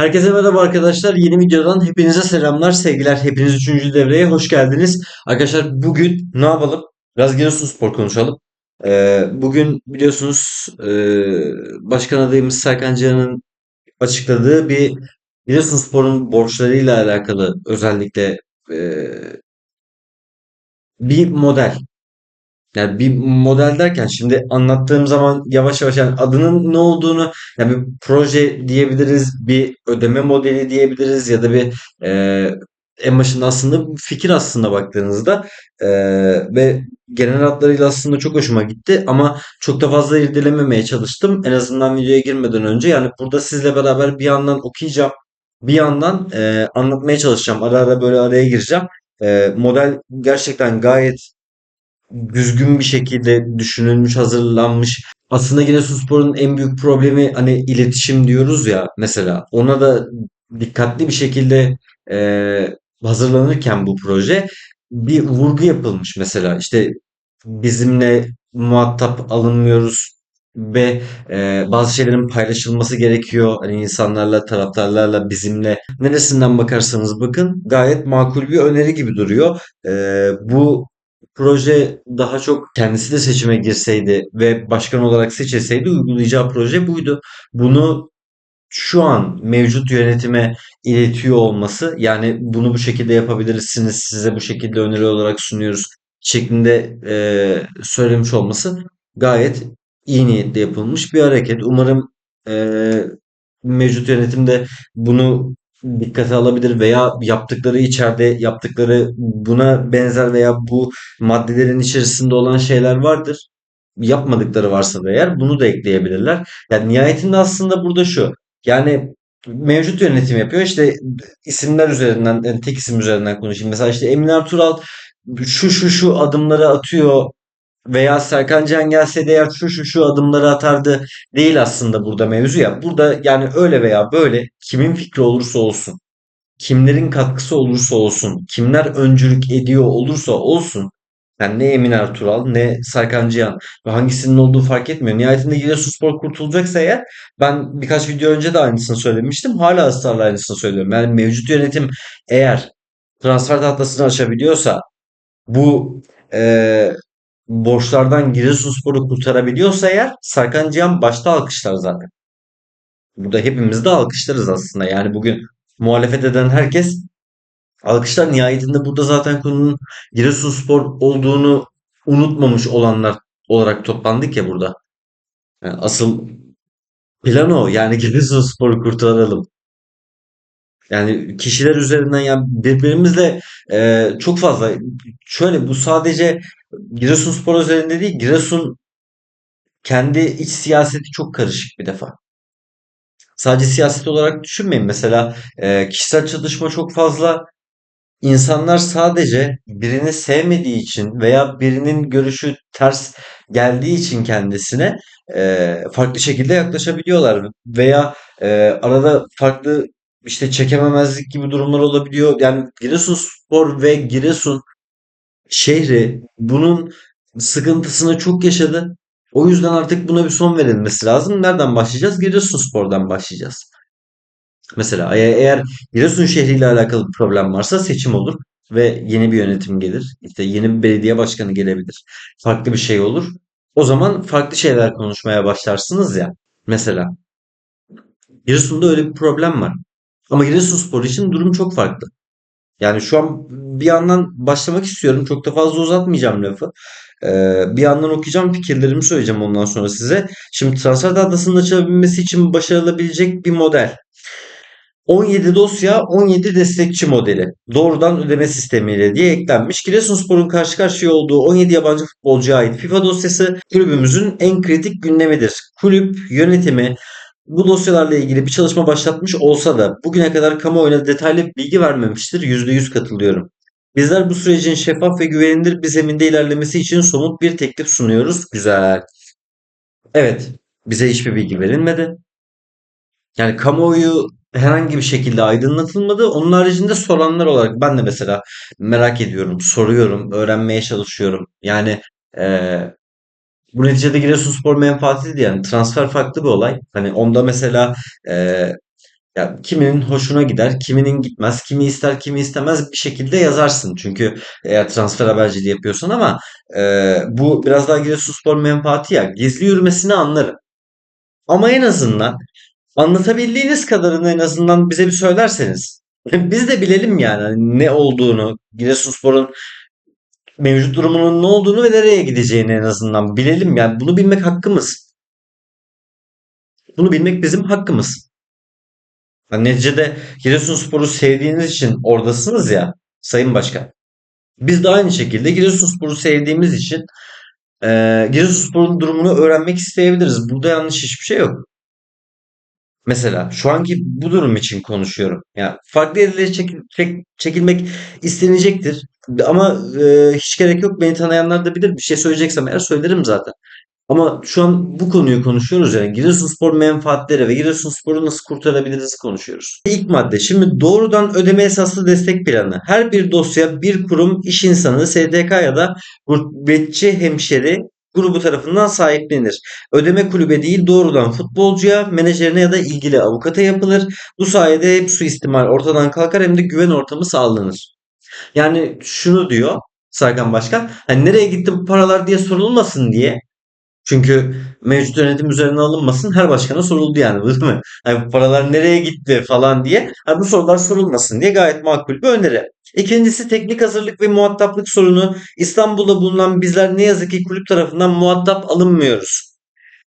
Herkese merhaba arkadaşlar. Yeni videodan hepinize selamlar, sevgiler. Hepiniz 3. devreye hoş geldiniz. Arkadaşlar bugün ne yapalım? Biraz Giresunspor konuşalım. Ee, bugün biliyorsunuz e, başkan adayımız Serkan Can'ın açıkladığı bir Giresunspor'un borçlarıyla alakalı özellikle e, bir model. Yani bir model derken şimdi anlattığım zaman yavaş yavaş yani adının ne olduğunu yani bir proje diyebiliriz, bir ödeme modeli diyebiliriz ya da bir e, en başında aslında fikir aslında baktığınızda e, ve genel hatlarıyla aslında çok hoşuma gitti ama çok da fazla irdelememeye çalıştım. En azından videoya girmeden önce yani burada sizle beraber bir yandan okuyacağım. Bir yandan e, anlatmaya çalışacağım. Ara ara böyle araya gireceğim. Model gerçekten gayet düzgün bir şekilde düşünülmüş, hazırlanmış. Aslında Giresunspor'un en büyük problemi hani iletişim diyoruz ya mesela. Ona da dikkatli bir şekilde e, hazırlanırken bu proje bir vurgu yapılmış mesela. İşte bizimle muhatap alınmıyoruz ve e, bazı şeylerin paylaşılması gerekiyor. Hani insanlarla, taraftarlarla, bizimle neresinden bakarsanız bakın gayet makul bir öneri gibi duruyor. E, bu proje daha çok kendisi de seçime girseydi ve başkan olarak seçilseydi uygulayacağı proje buydu. Bunu şu an mevcut yönetime iletiyor olması yani bunu bu şekilde yapabilirsiniz size bu şekilde öneri olarak sunuyoruz şeklinde e, söylemiş olması gayet iyi niyetle yapılmış bir hareket. Umarım e, mevcut yönetim de bunu dikkate alabilir veya yaptıkları içeride yaptıkları buna benzer veya bu maddelerin içerisinde olan şeyler vardır. Yapmadıkları varsa da eğer bunu da ekleyebilirler. Yani nihayetinde aslında burada şu. Yani mevcut yönetim yapıyor. İşte isimler üzerinden, yani tek isim üzerinden konuşayım. Mesela işte Emin Ertuğrul şu şu şu adımları atıyor veya Serkan Can gelseydi eğer şu şu şu adımları atardı değil aslında burada mevzu ya. Burada yani öyle veya böyle kimin fikri olursa olsun, kimlerin katkısı olursa olsun, kimler öncülük ediyor olursa olsun yani ne Emin Ertuğrul ne Serkan Cihan ve hangisinin olduğu fark etmiyor. Nihayetinde Giresunspor kurtulacaksa eğer ben birkaç video önce de aynısını söylemiştim. Hala ısrarla aynısını söylüyorum. Yani mevcut yönetim eğer transfer tahtasını açabiliyorsa bu e, borçlardan Giresunspor'u kurtarabiliyorsa eğer Serkan Cihan başta alkışlar zaten. Burada hepimiz de alkışlarız aslında. Yani bugün muhalefet eden herkes alkışlar. Nihayetinde burada zaten konunun Giresunspor olduğunu unutmamış olanlar olarak toplandık ya burada. Yani asıl plan o. Yani Giresunspor'u kurtaralım. Yani kişiler üzerinden yani birbirimizle e, çok fazla şöyle bu sadece Giresunspor üzerinde değil Giresun kendi iç siyaseti çok karışık bir defa. Sadece siyaset olarak düşünmeyin. Mesela e, kişisel çatışma çok fazla. İnsanlar sadece birini sevmediği için veya birinin görüşü ters geldiği için kendisine e, farklı şekilde yaklaşabiliyorlar veya e, arada farklı işte çekememezlik gibi durumlar olabiliyor. Yani Giresunspor ve Giresun şehri bunun sıkıntısını çok yaşadı. O yüzden artık buna bir son verilmesi lazım. Nereden başlayacağız? Giresunspor'dan başlayacağız. Mesela e- eğer Giresun şehriyle alakalı bir problem varsa seçim olur ve yeni bir yönetim gelir. İşte yeni bir belediye başkanı gelebilir. Farklı bir şey olur. O zaman farklı şeyler konuşmaya başlarsınız ya. Mesela Giresun'da öyle bir problem var. Ama Giresunspor için durum çok farklı. Yani şu an bir yandan başlamak istiyorum. Çok da fazla uzatmayacağım lafı. Ee, bir yandan okuyacağım fikirlerimi söyleyeceğim ondan sonra size. Şimdi transfer tahtasının açılabilmesi için başarılabilecek bir model. 17 dosya 17 destekçi modeli. Doğrudan ödeme sistemiyle diye eklenmiş. Giresunspor'un karşı karşıya olduğu 17 yabancı futbolcuya ait FIFA dosyası kulübümüzün en kritik gündemidir. Kulüp yönetimi bu dosyalarla ilgili bir çalışma başlatmış olsa da bugüne kadar kamuoyuna detaylı bilgi vermemiştir. %100 katılıyorum. Bizler bu sürecin şeffaf ve güvenilir bir zeminde ilerlemesi için somut bir teklif sunuyoruz. Güzel. Evet, bize hiçbir bilgi verilmedi. Yani kamuoyu herhangi bir şekilde aydınlatılmadı. Onun haricinde soranlar olarak ben de mesela merak ediyorum, soruyorum, öğrenmeye çalışıyorum. Yani eee bu neticede Giresunspor menfaatiydi yani transfer farklı bir olay. Hani onda mesela eee Ya kiminin hoşuna gider, kiminin gitmez, kimi ister, kimi istemez bir şekilde yazarsın. Çünkü eğer transfer haberciliği yapıyorsan ama e, bu biraz daha Giresunspor menfaati ya. Gizli yürümesini anlarım. Ama en azından anlatabildiğiniz kadarını en azından bize bir söylerseniz. Biz de bilelim yani hani ne olduğunu, Giresunspor'un mevcut durumunun ne olduğunu ve nereye gideceğini en azından bilelim. Yani bunu bilmek hakkımız. Bunu bilmek bizim hakkımız. Yani neticede Giresunspor'u sevdiğiniz için oradasınız ya Sayın Başkan. Biz de aynı şekilde Giresunspor'u sevdiğimiz için e, Giresunspor'un durumunu öğrenmek isteyebiliriz. Burada yanlış hiçbir şey yok. Mesela şu anki bu durum için konuşuyorum. Yani farklı yerlere çekil- çek- çekilmek istenecektir. Ama e, hiç gerek yok. Beni tanıyanlar da bilir. Bir şey söyleyeceksem eğer söylerim zaten. Ama şu an bu konuyu konuşuyoruz yani. Giresunspor menfaatleri ve Giresunspor'u nasıl kurtarabiliriz konuşuyoruz. İlk madde. Şimdi doğrudan ödeme esaslı destek planı. Her bir dosya bir kurum, iş insanı, STK ya da gurbetçi hemşeri grubu tarafından sahiplenir. Ödeme kulübe değil doğrudan futbolcuya, menajerine ya da ilgili avukata yapılır. Bu sayede hep suistimal ortadan kalkar hem de güven ortamı sağlanır. Yani şunu diyor Serkan Başkan. Hani nereye gitti bu paralar diye sorulmasın diye çünkü mevcut yönetim üzerine alınmasın her başkana soruldu yani değil mi? Hani bu paralar nereye gitti falan diye. Hani bu sorular sorulmasın diye gayet makul bir öneri. İkincisi teknik hazırlık ve muhataplık sorunu. İstanbul'da bulunan bizler ne yazık ki kulüp tarafından muhatap alınmıyoruz.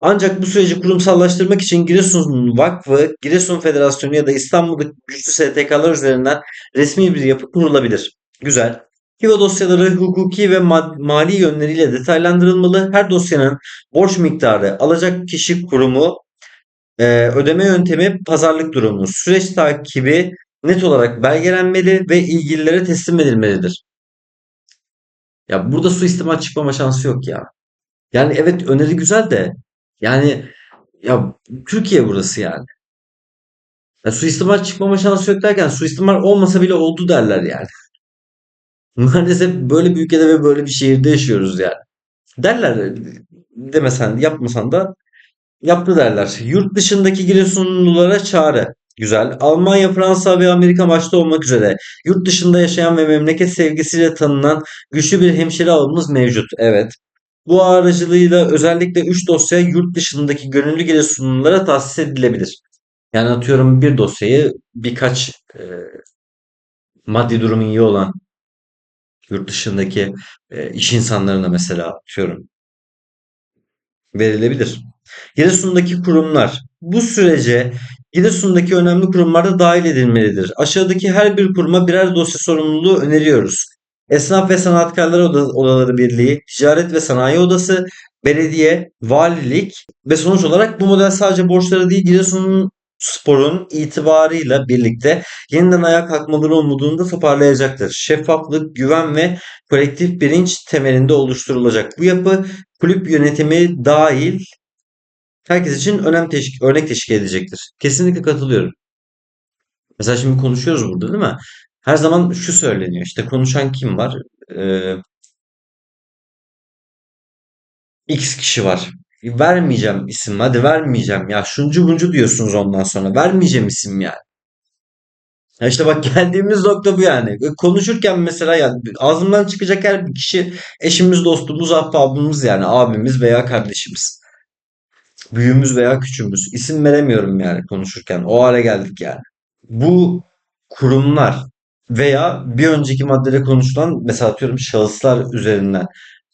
Ancak bu süreci kurumsallaştırmak için Giresun Vakfı, Giresun Federasyonu ya da İstanbul'daki güçlü STK'lar üzerinden resmi bir yapı kurulabilir. Güzel. HİVA dosyaları hukuki ve mali yönleriyle detaylandırılmalı. Her dosyanın borç miktarı, alacak kişi kurumu, e, ödeme yöntemi, pazarlık durumu, süreç takibi net olarak belgelenmeli ve ilgililere teslim edilmelidir. Ya burada suistimal çıkmama şansı yok ya. Yani evet öneri güzel de yani ya Türkiye burası yani. Ya suistimal çıkmama şansı yok derken suistimal olmasa bile oldu derler yani. Maalesef böyle bir ülkede ve böyle bir şehirde yaşıyoruz yani. Derler demesen yapmasan da yaptı derler. Yurt dışındaki Giresunlulara çağrı. Güzel. Almanya, Fransa ve Amerika başta olmak üzere yurt dışında yaşayan ve memleket sevgisiyle tanınan güçlü bir hemşire ağımız mevcut. Evet. Bu aracılığıyla özellikle 3 dosya yurt dışındaki gönüllü Giresunlulara tahsis edilebilir. Yani atıyorum bir dosyayı birkaç e, maddi durumu iyi olan yurt dışındaki e, iş insanlarına mesela atıyorum verilebilir. Giresun'daki kurumlar bu sürece Giresun'daki önemli kurumlar da dahil edilmelidir. Aşağıdaki her bir kuruma birer dosya sorumluluğu öneriyoruz. Esnaf ve Sanatkarlar Odaları Birliği, Ticaret ve Sanayi Odası, belediye, valilik ve sonuç olarak bu model sadece borçları değil Giresun'un sporun itibarıyla birlikte yeniden ayağa kalkmaları umudunu da toparlayacaktır. Şeffaflık, güven ve kolektif bilinç temelinde oluşturulacak. Bu yapı kulüp yönetimi dahil herkes için önem teşkil, örnek teşkil edecektir. Kesinlikle katılıyorum. Mesela şimdi konuşuyoruz burada değil mi? Her zaman şu söyleniyor. İşte konuşan kim var? Ee, X kişi var. Vermeyeceğim isim. Hadi vermeyeceğim. Ya şuncu buncu diyorsunuz ondan sonra. Vermeyeceğim isim yani. Ya işte bak geldiğimiz nokta bu yani. Konuşurken mesela yani ağzımdan çıkacak her bir kişi eşimiz, dostumuz, ahbabımız yani abimiz veya kardeşimiz. Büyüğümüz veya küçüğümüz. İsim veremiyorum yani konuşurken. O hale geldik yani. Bu kurumlar veya bir önceki maddede konuşulan mesela atıyorum şahıslar üzerinden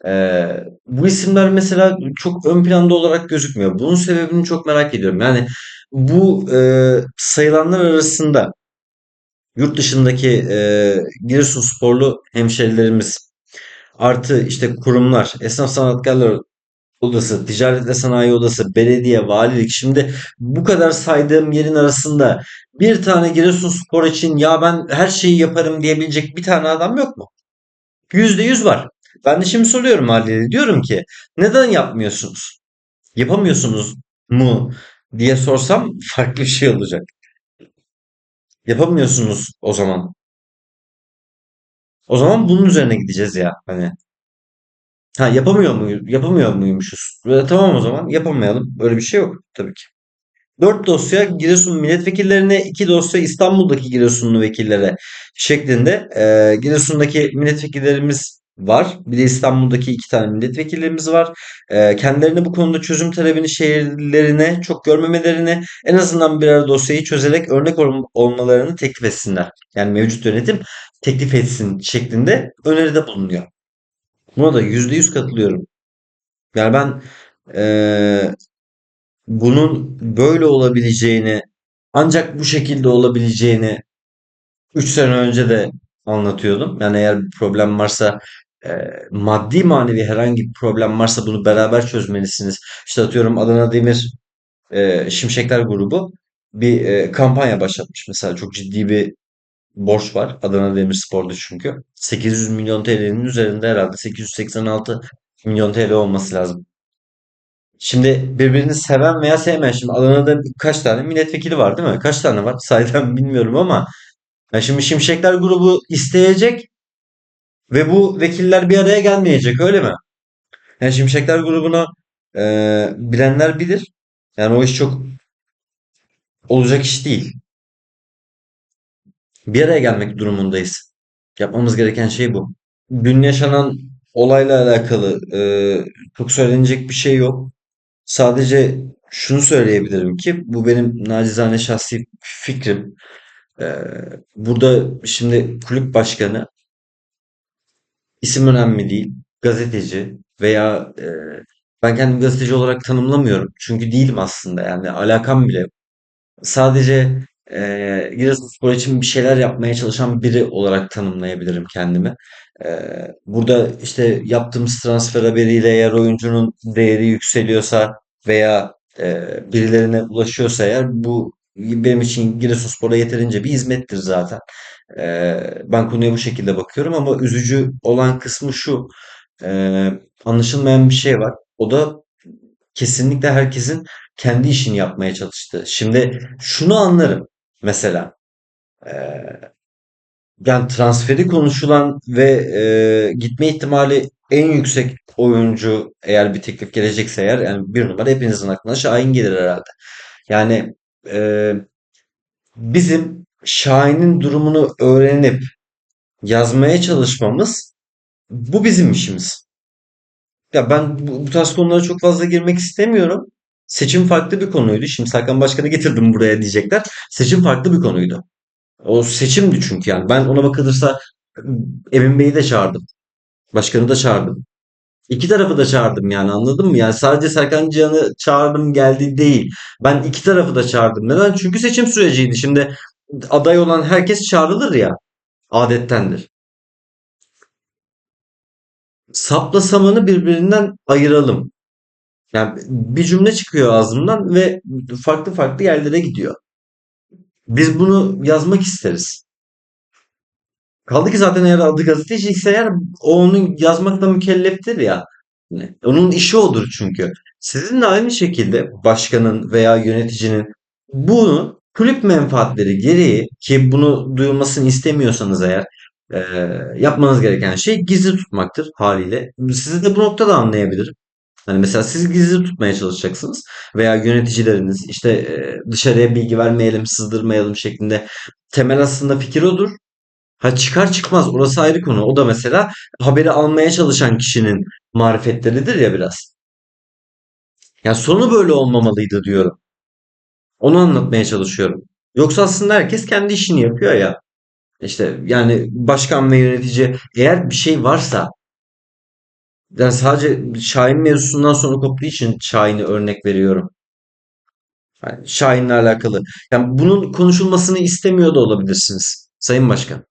ee, bu isimler mesela çok ön planda olarak gözükmüyor. Bunun sebebini çok merak ediyorum. Yani bu e, sayılanlar arasında yurt dışındaki e, Giresunsporlu hemşerilerimiz artı işte kurumlar, esnaf sanatkarlar odası, ticaret ve sanayi odası, belediye, valilik. Şimdi bu kadar saydığım yerin arasında bir tane Giresunspor için ya ben her şeyi yaparım diyebilecek bir tane adam yok mu? Yüzde yüz var. Ben de şimdi soruyorum haliyle. Diyorum ki neden yapmıyorsunuz? Yapamıyorsunuz mu diye sorsam farklı bir şey olacak. Yapamıyorsunuz o zaman. O zaman bunun üzerine gideceğiz ya. Hani ha yapamıyor muyuz? Yapamıyor muymuşuz? Böyle, tamam o zaman yapamayalım. Böyle bir şey yok tabii ki. 4 dosya Giresun milletvekillerine, 2 dosya İstanbul'daki Giresunlu vekillere şeklinde e, Giresun'daki milletvekillerimiz var. Bir de İstanbul'daki iki tane milletvekillerimiz var. E, kendilerine bu konuda çözüm talebini şehirlerine çok görmemelerini en azından birer dosyayı çözerek örnek ol- olmalarını teklif etsinler. Yani mevcut yönetim teklif etsin şeklinde öneride bulunuyor. Buna da %100 katılıyorum. Yani ben e, bunun böyle olabileceğini ancak bu şekilde olabileceğini 3 sene önce de anlatıyordum. Yani eğer bir problem varsa maddi manevi herhangi bir problem varsa bunu beraber çözmelisiniz. İşte atıyorum Adana Demir e, Şimşekler grubu bir e, kampanya başlatmış mesela çok ciddi bir borç var Adana Demirspor'da çünkü 800 milyon TL'nin üzerinde herhalde 886 milyon TL olması lazım. Şimdi birbirini seven veya sevmeyen şimdi Adana'da kaç tane milletvekili var değil mi? Kaç tane var? Sayeden bilmiyorum ama ya şimdi Şimşekler grubu isteyecek ve bu vekiller bir araya gelmeyecek öyle mi? Yani Şimşekler grubunu e, bilenler bilir. Yani o iş çok olacak iş değil. Bir araya gelmek durumundayız. Yapmamız gereken şey bu. Dün yaşanan olayla alakalı e, çok söylenecek bir şey yok. Sadece şunu söyleyebilirim ki bu benim nacizane şahsi fikrim. Ee, burada şimdi kulüp başkanı isim önemli değil. Gazeteci veya e, ben kendimi gazeteci olarak tanımlamıyorum. Çünkü değilim aslında yani alakam bile yok. Sadece e, Giresunspor için bir şeyler yapmaya çalışan biri olarak tanımlayabilirim kendimi. E, burada işte yaptığımız transfer haberiyle eğer oyuncunun değeri yükseliyorsa veya e, birilerine ulaşıyorsa eğer bu benim için Giresunspor'a yeterince bir hizmettir zaten. E, ben konuya bu şekilde bakıyorum ama üzücü olan kısmı şu. E, anlaşılmayan bir şey var. O da kesinlikle herkesin kendi işini yapmaya çalıştığı. Şimdi şunu anlarım mesela. Eee, yani transferi konuşulan ve eee, gitme ihtimali en yüksek oyuncu eğer bir teklif gelecekse eğer yani bir numara hepinizin aklına Şahin gelir herhalde. Yani eee, bizim Şahin'in durumunu öğrenip yazmaya çalışmamız bu bizim işimiz. Ya ben bu, bu tarz konulara çok fazla girmek istemiyorum. Seçim farklı bir konuydu. Şimdi Serkan Başkan'ı getirdim buraya diyecekler. Seçim farklı bir konuydu. O seçimdi çünkü yani. Ben ona bakılırsa Emin Bey'i de çağırdım. Başkanı da çağırdım. İki tarafı da çağırdım yani anladın mı? Yani sadece Serkan Cihan'ı çağırdım geldi değil. Ben iki tarafı da çağırdım. Neden? Çünkü seçim süreciydi. Şimdi aday olan herkes çağrılır ya. Adettendir. Sapla samanı birbirinden ayıralım. Yani bir cümle çıkıyor ağzımdan ve farklı farklı yerlere gidiyor. Biz bunu yazmak isteriz. Kaldı ki zaten eğer adı gazeteci ise eğer o onu yazmakla mükelleftir ya. Onun işi odur çünkü. Sizin de aynı şekilde başkanın veya yöneticinin bunu kulüp menfaatleri gereği ki bunu duyulmasını istemiyorsanız eğer e, yapmanız gereken şey gizli tutmaktır haliyle. Sizi de bu noktada anlayabilirim. Hani mesela siz gizli tutmaya çalışacaksınız veya yöneticileriniz işte e, dışarıya bilgi vermeyelim, sızdırmayalım şeklinde temel aslında fikir odur. Ha çıkar çıkmaz orası ayrı konu. O da mesela haberi almaya çalışan kişinin marifetleridir ya biraz. Yani sonu böyle olmamalıydı diyorum. Onu anlatmaya çalışıyorum. Yoksa aslında herkes kendi işini yapıyor ya. İşte yani başkan ve yönetici eğer bir şey varsa yani sadece Şahin mevzusundan sonra koptuğu için Şahin'i örnek veriyorum. Yani Şahin'le alakalı. Yani bunun konuşulmasını istemiyor da olabilirsiniz. Sayın Başkan.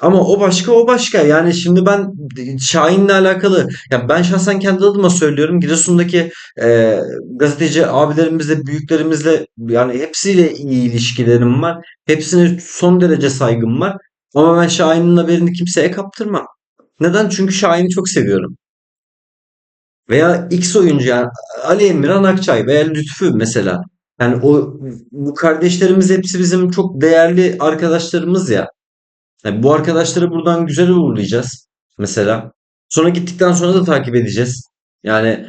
Ama o başka o başka. Yani şimdi ben Şahin'le alakalı ya ben şahsen kendi adıma söylüyorum. Giresun'daki e, gazeteci abilerimizle, büyüklerimizle yani hepsiyle iyi ilişkilerim var. Hepsine son derece saygım var. Ama ben Şahin'in haberini kimseye kaptırmam. Neden? Çünkü Şahin'i çok seviyorum. Veya X oyuncu yani Ali Emirhan Akçay veya Lütfü mesela. Yani o bu kardeşlerimiz hepsi bizim çok değerli arkadaşlarımız ya. Yani bu arkadaşları buradan güzel uğurlayacağız mesela. Sonra gittikten sonra da takip edeceğiz. Yani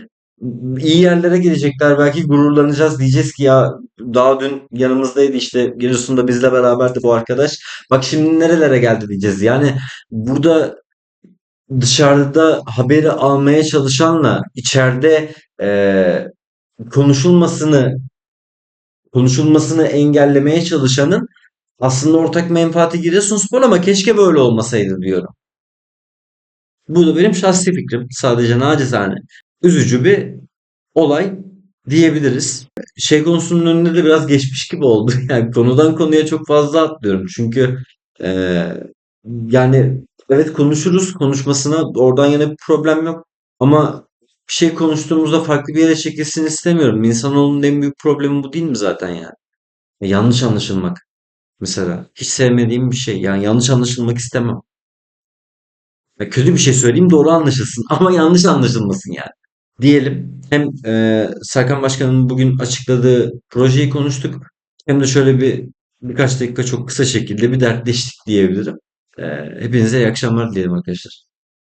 iyi yerlere gelecekler. Belki gururlanacağız. Diyeceğiz ki ya daha dün yanımızdaydı işte Giresun'da bizle beraberdi bu arkadaş. Bak şimdi nerelere geldi diyeceğiz. Yani burada dışarıda haberi almaya çalışanla içeride eee, konuşulmasını konuşulmasını engellemeye çalışanın aslında ortak menfaati Giresunspor ama keşke böyle olmasaydı diyorum. Bu da benim şahsi fikrim. Sadece nacizane. Üzücü bir olay diyebiliriz. Şey konusunun önünde de biraz geçmiş gibi oldu. Yani konudan konuya çok fazla atlıyorum. Çünkü eee, yani evet konuşuruz. Konuşmasına oradan yana bir problem yok. Ama bir şey konuştuğumuzda farklı bir yere çekilsin istemiyorum. İnsanoğlunun en büyük problemi bu değil mi zaten yani? Yanlış anlaşılmak mesela. Hiç sevmediğim bir şey. Yani yanlış anlaşılmak istemem. Ya kötü bir şey söyleyeyim doğru anlaşılsın ama yanlış anlaşılmasın yani. Diyelim hem e, Serkan Başkan'ın bugün açıkladığı projeyi konuştuk hem de şöyle bir birkaç dakika çok kısa şekilde bir dertleştik diyebilirim. E, hepinize iyi akşamlar dilerim arkadaşlar.